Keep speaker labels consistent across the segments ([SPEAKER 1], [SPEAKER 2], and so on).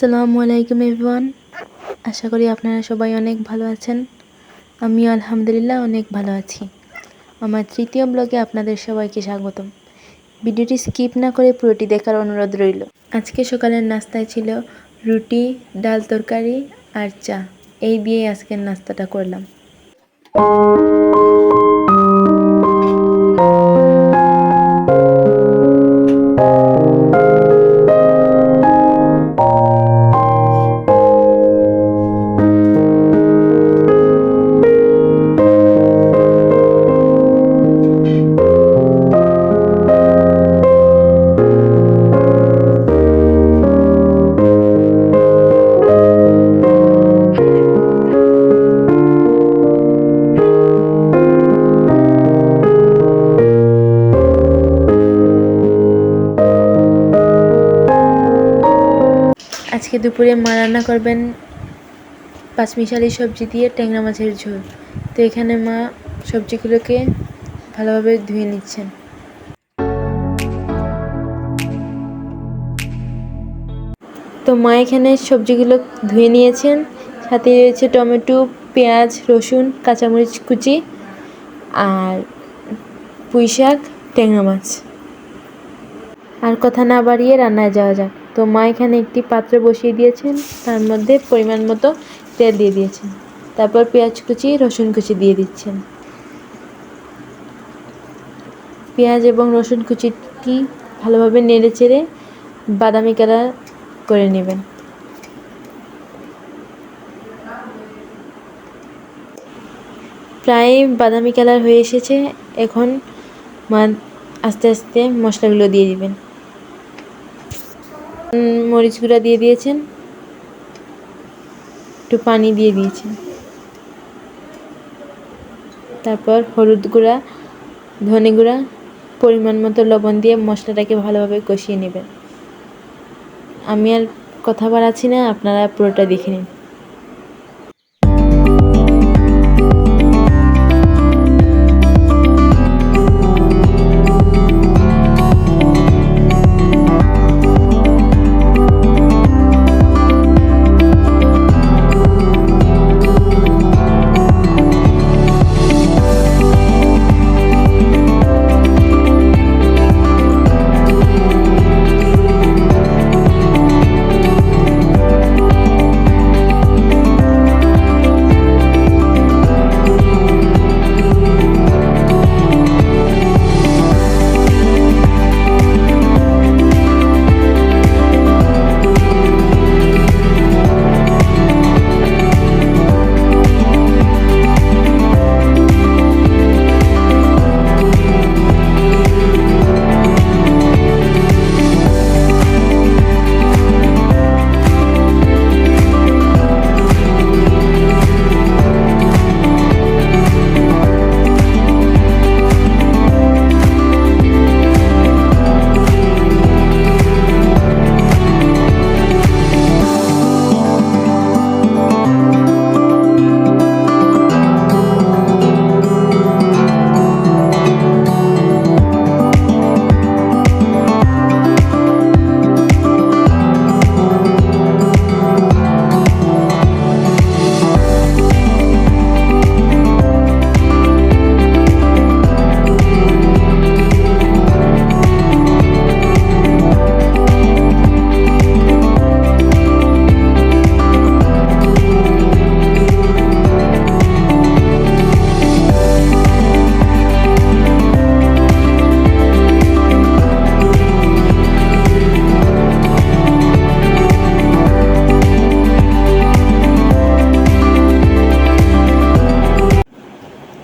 [SPEAKER 1] আসসালামু আলাইকুম এভরিওয়ান। আশা করি আপনারা সবাই অনেক ভালো আছেন। আমি আলহামদুলিল্লাহ অনেক ভালো আছি। আমার তৃতীয় ব্লগে আপনাদের সবাইকে স্বাগতম। ভিডিওটি স্কিপ না করে পুরোটি দেখার অনুরোধ রইল। আজকে সকালের নাস্তায় ছিল রুটি, ডাল তরকারি আর চা। এই দিয়ে আজকের নাস্তাটা করলাম। আজকে দুপুরে মা রান্না করবেন পাঁচমিশালি সবজি দিয়ে ট্যাংরা মাছের ঝোল। তো এখানে মা সবজিগুলোকে ভালোভাবে ধুয়ে নিচ্ছেন। তো মা এখানে সবজিগুলো ধুয়ে নিয়েছেন। সাথে রয়েছে টমেটো, পেঁয়াজ, রসুন, কাঁচামরিচ কুচি আর পুঁই শাক ট্যাংরা মাছ। আর কথা না বাড়িয়ে রান্নায় যাওয়া যাক। তো মা এখানে একটি পাত্র বসিয়ে দিয়েছেন। তার মধ্যে পরিমাণ মতো তেল দিয়ে দিয়েছেন। তারপর পেঁয়াজ কুচি, রসুন কুচি দিয়ে দিচ্ছেন। পেঁয়াজ এবং রসুন কুচিটি ভালোভাবে নেড়ে চেড়ে বাদামি কালার করে নেবেন। প্রায় বাদামি কালার হয়ে এসেছে। এখন মা আস্তে আস্তে মশলাগুলো দিয়ে দিবেন। মরিচ গুঁড়া দিয়ে দিয়েছেন। একটু পানি দিয়ে দিয়েছেন। তারপর হলুদ গুঁড়া, ধনে গুঁড়া, পরিমাণ মতো লবণ দিয়ে মশলাটাকে ভালোভাবে কষিয়ে নেবেন। আমি আর কথা বাড়াচ্ছি না, আপনারা পুরোটা দেখে নিন।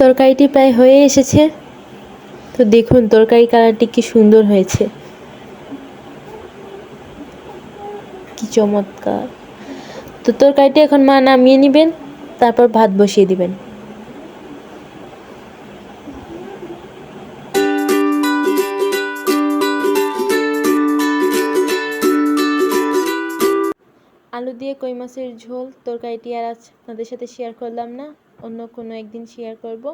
[SPEAKER 1] তরকারিটি প্রায় হয়ে এসেছে। তো দেখুন, তরকারি কালারটি কি সুন্দর হয়েছে। কি চমৎকার। তো তরকারিটি এখন মা নামিয়ে নেবেন, তারপর ভাত বসিয়ে দিবেন। আলু দিয়ে কই মাছের ঝোল, তরকারিটি আর আজ আপনাদের সাথে শেয়ার করলাম না। অন্য কোনো একদিন শেয়ার করব।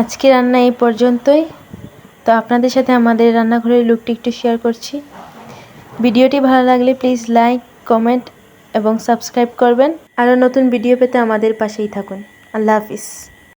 [SPEAKER 1] আজকে রান্না এই পর্যন্তই। তো আপনাদের সাথে আমাদের রান্নাঘরের লুকটি একটু শেয়ার করছি। ভিডিওটি ভালো লাগলে প্লিজ লাইক কমেন্ট এবং সাবস্ক্রাইব করবেন। আরও নতুন ভিডিও পেতে আমাদের পাশেই থাকুন। আল্লাহ হাফিজ।